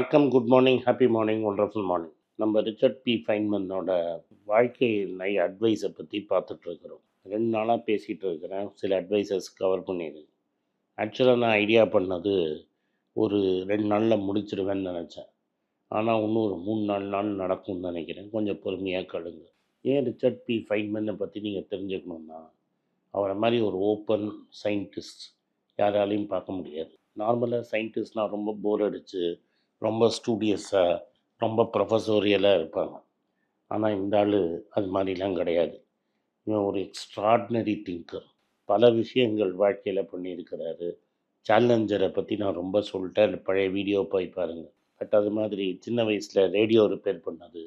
வணக்கம் good morning happy morning wonderful morning நம்ம Richard P. ஃபைன்மனோட வாழ்க்கை நை அட்வைஸை பற்றி பார்த்துட்ருக்குறோம். ரெண்டு நாளாக பேசிகிட்டு இருக்கிறேன் சில அட்வைசஸ் கவர் பண்ணியிருக்கேன் ஆக்சுவலாக நான் ஐடியா பண்ணது ஒரு ரெண்டு நாளில் முடிச்சிடுவேன்னு நினச்சேன். ஆனால் இன்னும் ஒரு மூணு நாலு நாள் நடக்கும்னு நினைக்கிறேன். கொஞ்சம் பொறுமையாக கழுங்க ஏன் ரிச்சர்ட் பி. ஃபைன்மனை பற்றி நீங்கள் தெரிஞ்சுக்கணுன்னா அவரை மாதிரி ஒரு ஓப்பன் சயின்டிஸ்ட் யாராலையும் பார்க்க முடியாது. நார்மலாக சயின்டிஸ்ட்னால் ரொம்ப போர் அடித்து ரொம்ப ஸ்டூடியஸாக ரொம்ப ப்ரொஃபஸோரியலாக இருப்பாங்க. ஆனால் இந்த ஆள் அது மாதிரிலாம் கிடையாது. இவன் ஒரு எக்ஸ்ட்ராடினரி திங்கர் பல விஷயங்கள் வாழ்க்கையில் பண்ணியிருக்கிறாரு. சேலஞ்சரை பற்றி நான் ரொம்ப சொல்லிட்டேன். பழைய வீடியோ போய் பாருங்கள் பட் அது மாதிரி சின்ன வயசில் ரேடியோ ரிப்பேர் பண்ணது.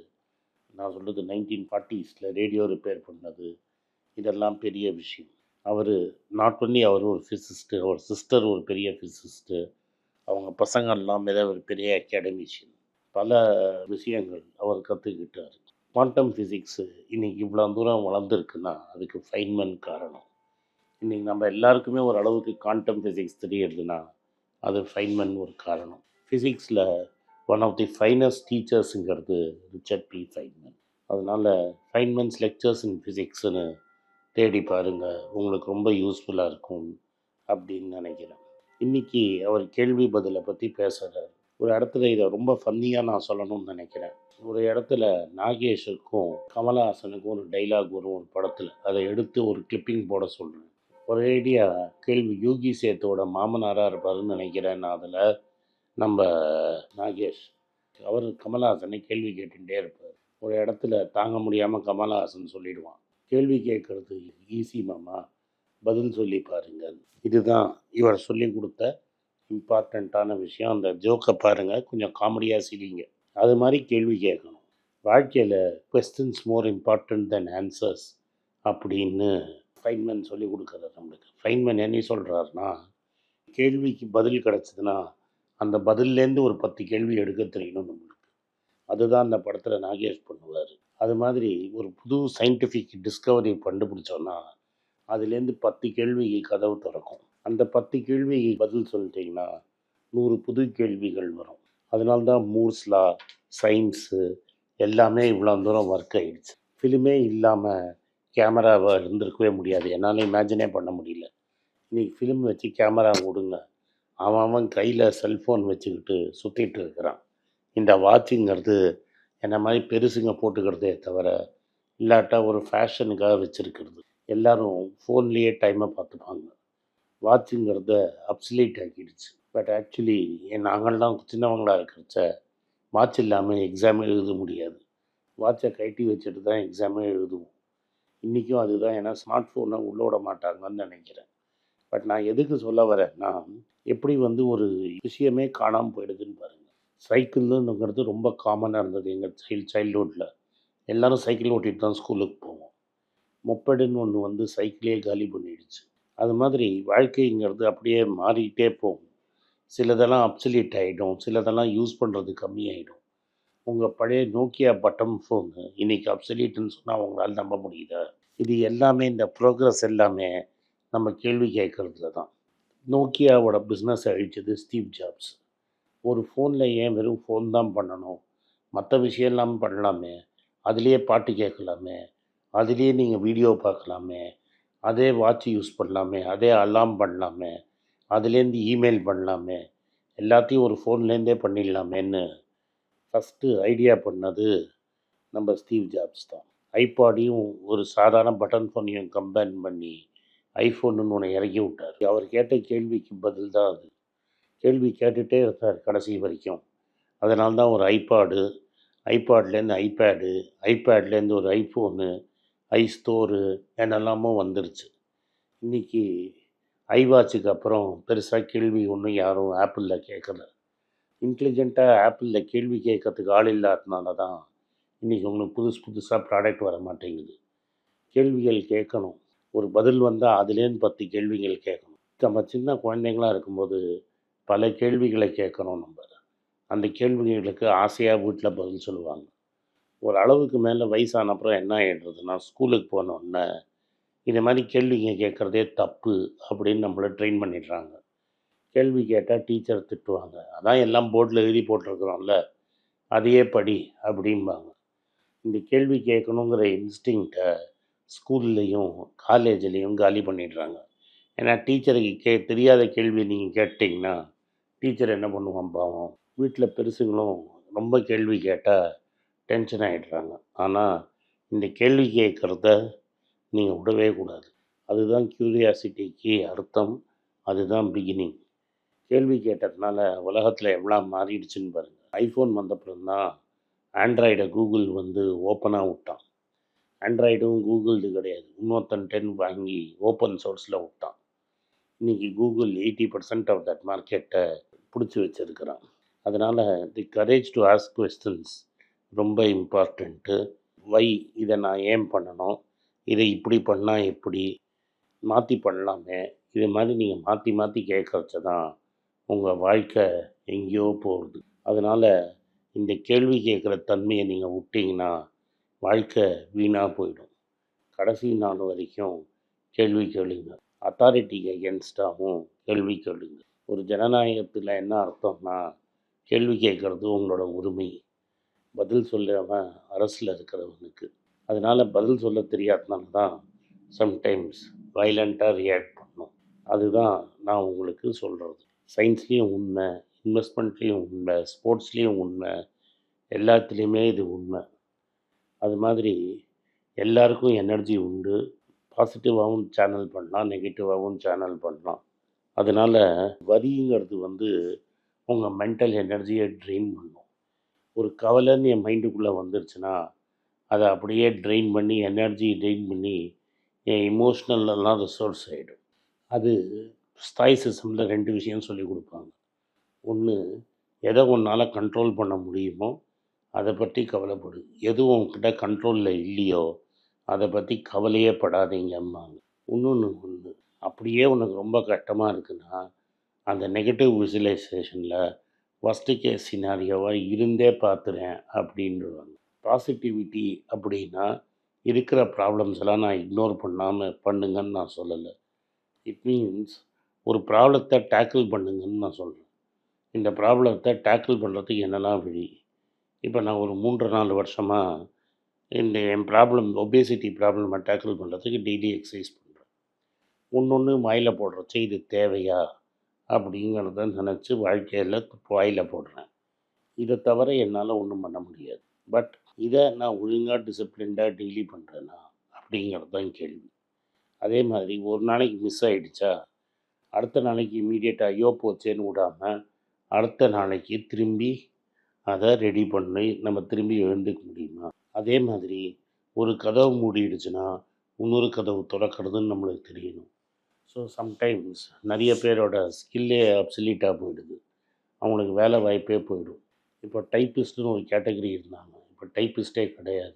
நான் சொல்கிறது நைன்டீன் ஃபார்ட்டிஸில் ரேடியோ ரிப்பேர் பண்ணது. இதெல்லாம் பெரிய விஷயம். அவர் நாட் ஒன்லி அவர் ஒரு ஃபிசிஸ்ட்டு அவர் சிஸ்டர் ஒரு பெரிய ஃபிசிஸ்ட்டு அவங்க பசங்கள்லாம் ஏதோ ஒரு பெரிய அகாடமிஷியன் பல விஷயங்கள் அவர் கற்றுக்கிட்டார் குவாண்டம் ஃபிசிக்ஸு இன்றைக்கி இவ்வளோ தூரம் வளர்ந்துருக்குன்னா அதுக்கு ஃபைன்மென் காரணம். இன்றைக்கி நம்ம எல்லாருக்குமே ஒரு அளவுக்கு குவாண்டம் ஃபிசிக்ஸ் தெரியுதுன்னா அது ஃபைன்மென் ஒரு காரணம். ஃபிசிக்ஸில் ஒன் ஆஃப் தி ஃபைனஸ்ட் டீச்சர்ஸுங்கிறது ரிச்சர்ட் பி. ஃபைன்மென் அதனால் ஃபைன்மேன்ஸ் லெக்சர்ஸ் இன் ஃபிசிக்ஸ்னு தேடி பாருங்கள் உங்களுக்கு ரொம்ப யூஸ்ஃபுல்லாக இருக்கும் அப்படின்னு நினைக்கிறேன். இன்றைக்கி அவர் கேள்வி பதிலை பற்றி பேசுகிறார் ஒரு இடத்துல இதை ரொம்ப ஃபன்னியாக நான் சொல்லணும்னு நினைக்கிறேன். ஒரு இடத்துல நாகேஷுக்கும் கமலஹாசனுக்கும் ஒரு டைலாக் வரும் ஒரு படத்தில். அதை எடுத்து ஒரு கிளிப்பிங் போட சொல்கிறேன் ஒரேடியாக கேள்வி யோகி சேத்தோட மாமனாராக இருப்பாருன்னு நினைக்கிறேன் நான் அதில். நம்ம நாகேஷ். அவர் கமலஹாசனை கேள்வி கேட்டுகிட்டே இருப்பார். ஒரு இடத்துல தாங்க முடியாமல் கமலஹாசன் சொல்லிடுவான். கேள்வி கேட்குறது ஈஸி மாமா. பதில் சொல்லி பாருங்கள். இதுதான் இவர் சொல்லி கொடுத்த இம்பார்ட்டண்ட்டான விஷயம். அந்த ஜோக்கை பாருங்கள் கொஞ்சம் காமெடியாக சிரிங்க. அது மாதிரி கேள்வி கேட்கணும். வாழ்க்கையில் questions more important than answers அப்படின்னு ஃபைன்மேன் சொல்லி கொடுக்குறாரு நம்மளுக்கு. ஃபைன்மேன் என்ன சொல்கிறாருன்னா கேள்விக்கு பதில் கிடச்சிதுன்னா அந்த பதில்லேருந்து ஒரு பத்து கேள்வி எடுக்க தெரியணும் நம்மளுக்கு. அதுதான் அந்த படத்தில் நாகேஷ் பண்ணுவார். அது மாதிரி ஒரு புது சயின்டிஃபிக் டிஸ்கவரி கண்டுபிடிச்சோன்னா அதுலேருந்து பத்து கேள்விக்கு கதவு திறக்கும். அந்த பத்து கேள்விக்கு பதில் சொல்லிட்டிங்கன்னா நூறு புது கேள்விகள் வரும். அதனால்தான் மூர்ஸ்லா சயின்ஸு எல்லாமே இவ்வளோ தூரம் ஒர்க் ஆகிடுச்சு ஃபிலிமே இல்லாமல் கேமராவை இருந்திருக்கவே முடியாது. என்னால் இமேஜினே பண்ண முடியல. இன்றைக்கி ஃபிலிம் வச்சு கேமரா கொடுங்க அவன் அவன் கையில் செல்ஃபோன் வச்சுக்கிட்டு சுற்றிட்டு இருக்கிறான். இந்த வாட்சிங்கிறது என்ன மாதிரி பெருசுங்க போட்டுக்கிறதே தவிர இல்லாட்டா ஒரு ஃபேஷனுக்காக வச்சுருக்கிறது. எல்லோரும் ஃபோன்லேயே டைமை பார்த்துப்பாங்க. வாட்சுங்கிறத அப்சலேட் ஆக்கிடுச்சு. பட் ஆக்சுவலி நாங்கள்லாம் சின்னவங்களாக இருக்கிறச்ச வாட்ச் இல்லாமல் எக்ஸாமே எழுத முடியாது. வாட்சை கட்டி வச்சுட்டு தான் எக்ஸாமே எழுதுவோம். இன்றைக்கும் அதுதான். ஏன்னா ஸ்மார்ட் ஃபோனை உள்ள விட மாட்டாங்கன்னு நினைக்கிறேன். பட் நான் எதுக்கு சொல்ல வரேன்னா எப்படி வந்து ஒரு விஷயமே காணாமல் போயிடுதுன்னு பாருங்கள் சைக்கிள்ங்கிறது ரொம்ப காமனாக இருந்தது எங்கள் சைல்ட் சைல்ட்ஹுட்டில் எல்லோரும் சைக்கிள் ஓட்டிகிட்டு தான் ஸ்கூலுக்கு போவோம். மொப்படுன்னு ஒன்று வந்து சைக்கிளே காலி பண்ணிடுச்சு. அது மாதிரி வாழ்க்கைங்கிறது அப்படியே மாறிக்கிட்டே போகும். சிலதெல்லாம் அப்சல்யூட் ஆகிடும் சிலதெல்லாம் யூஸ் பண்ணுறது கம்மியாயிடும். உங்கள் பழைய நோக்கியா பட்டம் ஃபோனு இன்றைக்கி அப்சல்யூட்னு சொன்னால் உங்களால் நம்ப முடியுதா? இது எல்லாமே இந்த ப்ரோக்ரஸ் எல்லாமே நம்ம கேள்வி கேட்குறதுல தான். நோக்கியாவோட பிஸ்னஸ் அழிச்சது ஸ்டீவ் ஜாப்ஸ் ஒரு ஃபோனில் ஏன் வெறும் ஃபோன் தான் பண்ணணும்? மற்ற விஷயம் பண்ணலாமே. அதுலேயே பாட்டு கேட்கலாமே. அதுலேயே நீங்கள் வீடியோ பார்க்கலாமே அதே வாட்ச் யூஸ் பண்ணலாமே அதே அலாம் பண்ணலாமே அதுலேருந்து இமெயில் பண்ணலாமே எல்லாத்தையும் ஒரு ஃபோன்லேருந்தே பண்ணிடலாமேன்னு ஃபஸ்ட்டு ஐடியா பண்ணது நம்ம ஸ்டீவ் ஜாப்ஸ் தான். ஐபாடையும் ஒரு சாதாரண பட்டன் ஃபோனையும் கம்பைன் பண்ணி ஐஃபோனுன்னு ஒன்று இறக்கி விட்டார். அவர் கேட்ட கேள்விக்கு பதில் தான் அது. கேள்வி கேட்டுகிட்டே இருந்தார் கடைசி வரைக்கும். அதனால்தான் ஒரு ஐபாடு ஐபாட்லேருந்து ஐபேடு ஐபேட்லேருந்து ஒரு ஐஃபோனு ஐஸ்தோரு ஸ்டோரு என்னெல்லாமோ வந்துருச்சு. இன்றைக்கி ஐவாட்சுக்கு அப்புறம் பெருசாக கேள்வி ஒன்றும் யாரும் ஆப்பிளில் கேட்கல இன்டெலிஜெண்ட்டாக ஆப்பிளில் கேள்வி கேட்கறதுக்கு ஆள் இல்லாததுனால தான் இன்றைக்கி உங்களுக்கு புதுசு புதுசாக ப்ராடக்ட் வர மாட்டேங்குது. கேள்விகள் கேட்கணும் ஒரு பதில் வந்தால் அதுலேருந்து பத்து கேள்விகள் கேட்கணும் நம்ம சின்ன குழந்தைங்களாக இருக்கும்போது பல கேள்விகளை கேட்கணும் நம்ம. அந்த கேள்விகளுக்கு ஆசையாக வீட்டில் பதில் சொல்லுவாங்க. ஒரு அளவுக்கு மேலே வயசான அப்புறம் என்ன ஆகிடுறதுன்னா ஸ்கூலுக்கு போனோடனே இந்த மாதிரி கேள்விங்க கேட்குறதே தப்பு அப்படின்னு நம்மளை ட்ரெயின் பண்ணிடுறாங்க. கேள்வி கேட்டால் டீச்சர் திட்டுவாங்க. அதான் எல்லாம் போர்டில் எழுதி போட்டிருக்கிறோம்ல அதையே படி அப்படிம்பாங்க. இந்த கேள்வி கேட்கணுங்கிற இன்ஸ்டிங்க்டை ஸ்கூல்லையும் காலேஜ்லேயும் காலி பண்ணிடுறாங்க. ஏன்னா டீச்சருக்கு கே தெரியாத கேள்வி நீங்கள் கேட்டிங்கன்னா டீச்சர் என்ன பண்ணுவான் பாவம்? வீட்டில் பெருசுங்களும் ரொம்ப கேள்வி கேட்டால் டென்ஷன் ஆகிடுறாங்க ஆனால் இந்த கேள்வி கேட்குறத நீங்கள் விடவே கூடாது. அதுதான் க்யூரியாசிட்டிக்கு அர்த்தம். அதுதான் பிகினிங் கேள்வி கேட்டதுனால உலகத்தில் எவ்வளோ மாறிடுச்சுன்னு பாருங்கள் ஐஃபோன் வந்தப்புறம்தான் ஆண்ட்ராய்டை கூகுள் வந்து ஓப்பனாக விட்டான். ஆண்ட்ராய்டும் கூகுள்து கிடையாது. இன்னொருத்தன் டென் வாங்கி ஓப்பன் சோர்ஸில் விட்டான். இன்றைக்கி Google eighty percent of that மார்க்கெட்டை பிடிச்சி வச்சுருக்கிறான். அதனால் the courage to ask questions ரொம்ப இம்பார்ட்டண்ட்டு. வை இதை நான் ஏன் பண்ணணும்? இதை இப்படி பண்ணால் எப்படி? மாற்றி பண்ணலாமே. இது மாதிரி நீங்கள் மாற்றி மாற்றி கேட்கறச்ச தான் உங்கள் வாழ்க்கை எங்கேயோ போகுது. அதனால் இந்த கேள்வி கேட்குற தன்மையை நீங்கள் விட்டிங்கன்னா வாழ்க்கை வீணாக போயிடும். கடைசி நாள் வரைக்கும் கேள்வி கேளுங்க. அத்தாரிட்டிக்கு எகென்ஸ்டாகவும் கேள்வி கேளுங்க. ஒரு ஜனநாயகத்தில் என்ன அர்த்தம்னா கேள்வி கேட்குறது உங்களோட உரிமை. பதில் சொல்லாமல் அரசில் இருக்கிறவனுக்கு. அதனால் பதில் சொல்ல தெரியாதனால தான் சம்டைம்ஸ் வைலண்ட்டாக ரியாக்ட் பண்ணும். அதுதான் நான் உங்களுக்கு சொல்கிறது சயின்ஸ்லேயும் உண்மை இன்வெஸ்ட்மெண்ட்லேயும் உண்மை ஸ்போர்ட்ஸ்லேயும் உண்மை எல்லாத்துலேயுமே இது உண்மை. அது மாதிரி எல்லாருக்கும் எனர்ஜி உண்டு. பாசிட்டிவாகவும் சேனல் பண்ணலாம் நெகட்டிவாகவும் சேனல் பண்ணலாம். அதனால் வரிங்கிறது வந்து உங்கள் மென்டல் எனர்ஜியை ட்ரெயின் பண்ணும். ஒரு கவலைன்னு என் மைண்டுக்குள்ளே வந்துருச்சுன்னா அதை அப்படியே ட்ரெயின் பண்ணி எனர்ஜி ட்ரெயின் பண்ணி என் இமோஷ்னல்லாம் ரிசோர்ஸ் ஆகிடும் அது ஸ்தாய்சிசமில் ரெண்டு விஷயம் சொல்லி கொடுப்பாங்க. ஒன்று எதை உன்னால் கண்ட்ரோல் பண்ண முடியுமோ அதை பற்றி கவலைப்படு. எதுவும் உன்கிட்ட கண்ட்ரோலில் இல்லையோ அதை பற்றி கவலையே படாதீங்கம்பாங்க. இன்னொன்று ஒன்று அப்படியே உனக்கு ரொம்ப கஷ்டமாக இருக்குன்னா அந்த நெகட்டிவ் விசுவலைசேஷனில் ஃபஸ்ட்டு கேஸ் சினாரியோவாக இருந்தே பார்த்துறேன் அப்படின்றாங்க பாசிட்டிவிட்டி அப்படின்னா இருக்கிற ப்ராப்ளம்ஸ் எல்லாம் நான் இக்னோர் பண்ணாமல் பண்ணுங்கன்னு நான் சொல்லலை. இட் மீன்ஸ் ஒரு ப்ராப்ளத்தை டேக்கிள் பண்ணுங்கன்னு நான் சொல்கிறேன் இந்த ப்ராப்ளத்தை டேக்கிள் பண்ணுறதுக்கு என்னெல்லாம் வழி? இப்போ நான் ஒரு மூன்று நாலு வருஷமாக இந்த என் ப்ராப்ளம் ஒபேசிட்டி ப்ராப்ளமாக டேக்கிள் பண்ணுறதுக்கு டெய்லி எக்ஸசைஸ் பண்ணுறேன் ஒன்று ஒன்று மயில போடுறச்சு இது தேவையா? அப்படிங்கிறத நினச்சி வாழ்க்கையில் வாயில் போடுறேன். இதை தவிர என்னால் ஒன்றும் பண்ண முடியாது. பட் இதை நான் ஒழுங்காக டிசிப்ளின்டாக டெய்லி பண்ணுறேன்னா அப்படிங்கிறது தான் கேள்வி. அதே மாதிரி ஒரு நாளைக்கு மிஸ் ஆகிடுச்சா அடுத்த நாளைக்கு இமீடியட்டாக ஐயோ போச்சேன்னு விடாமல் அடுத்த நாளைக்கு திரும்பி அதை ரெடி பண்ணி நம்ம திரும்பி எழுந்துக்க முடியுமா? அதே மாதிரி ஒரு கதவு மூடிடுச்சுன்னா இன்னொரு கதவு திறக்கிறதுன்னு நம்மளுக்கு தெரியணும். ஸோ சம்டைம்ஸ் நிறைய பேரோட ஸ்கில்லே அப்சல்யூட்டாக போயிடுது. அவங்களுக்கு வேலை வாய்ப்பே போயிடும். இப்போ டைப்பிஸ்ட்டுன்னு ஒரு கேட்டகரி இருந்தாங்க. இப்போ டைப்பிஸ்ட்டே கிடையாது.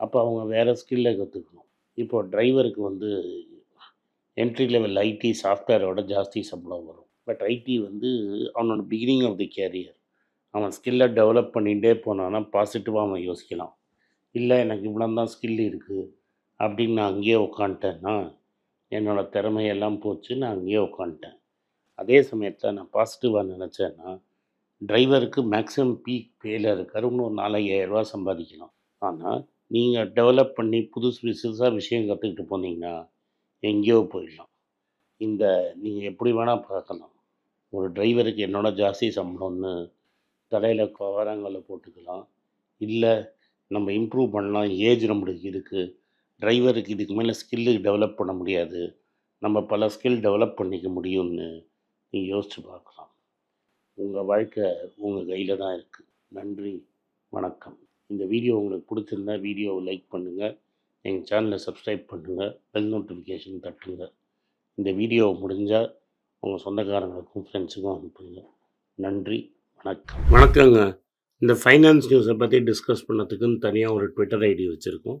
அப்போ அவங்க வேறு ஸ்கில்லை கற்றுக்கணும் இப்போ டிரைவருக்கு வந்து என்ட்ரி லெவல் ஐடி சாஃப்ட்வேரோட ஜாஸ்தி சம்பளம் வரும். பட் ஐடி வந்து அவனோட பிகினிங் ஆஃப் தி கேரியர் அவன் ஸ்கில்லை டெவலப் பண்ணிகிட்டே போனான்னா பாசிட்டிவாக அவன் யோசிக்கலாம். இல்லை எனக்கு இவ்வளோ தான் ஸ்கில் இருக்குது அப்படின்னு நான் அங்கேயே உட்காந்துட்டேன்னா என்னோடய திறமையெல்லாம் போச்சு நான் அங்கேயே உட்காந்துட்டேன் அதே சமயத்தில் நான் பாசிட்டிவாக நினச்சேன்னா டிரைவருக்கு மேக்ஸிமம் பீக் பேல இருக்கார் இன்னொரு நாலாயிரரூவா சம்பாதிக்கணும். ஆனால் நீங்கள் டெவலப் பண்ணி புதுசு புதுசாக விஷயம் கற்றுக்கிட்டு போனீங்கன்னா எங்கேயோ போயிடலாம். இந்த நீங்கள் எப்படி வேணால் பார்க்கலாம். ஒரு டிரைவருக்கு என்னோட ஜாஸ்தி சம்பளம்னு தலையில் கவரங்களை போட்டுக்கலாம். இல்லை நம்ம இம்ப்ரூவ் பண்ணலாம் ஏஜ் நம்மளுக்கு இருக்குது டிரைவருக்கு இதுக்கு மேலே ஸ்கில்லு டெவலப் பண்ண முடியாது. நம்ம பல ஸ்கில் டெவலப் பண்ணிக்க முடியும்னு நீங்கள் யோசித்து பார்க்கலாம். உங்கள் வாழ்க்கை உங்கள் கையில் தான் இருக்குது நன்றி வணக்கம். இந்த வீடியோ உங்களுக்கு பிடிச்சிருந்தா வீடியோவை லைக் பண்ணுங்கள் எங்கள் சேனலை சப்ஸ்கிரைப் பண்ணுங்கள் பெல் நோட்டிஃபிகேஷன் தட்டுங்க. இந்த வீடியோ முடிஞ்சால் உங்கள் சொந்தக்காரங்களுக்கும் ஃப்ரெண்ட்ஸுக்கும் அனுப்புங்க. நன்றி வணக்கம். வணக்கங்க. இந்த ஃபைனான்ஸ் நியூஸை பற்றி டிஸ்கஸ் பண்ணதுக்குன்னு தனியாக ஒரு ட்விட்டர் ஐடி வச்சுருக்கோம்.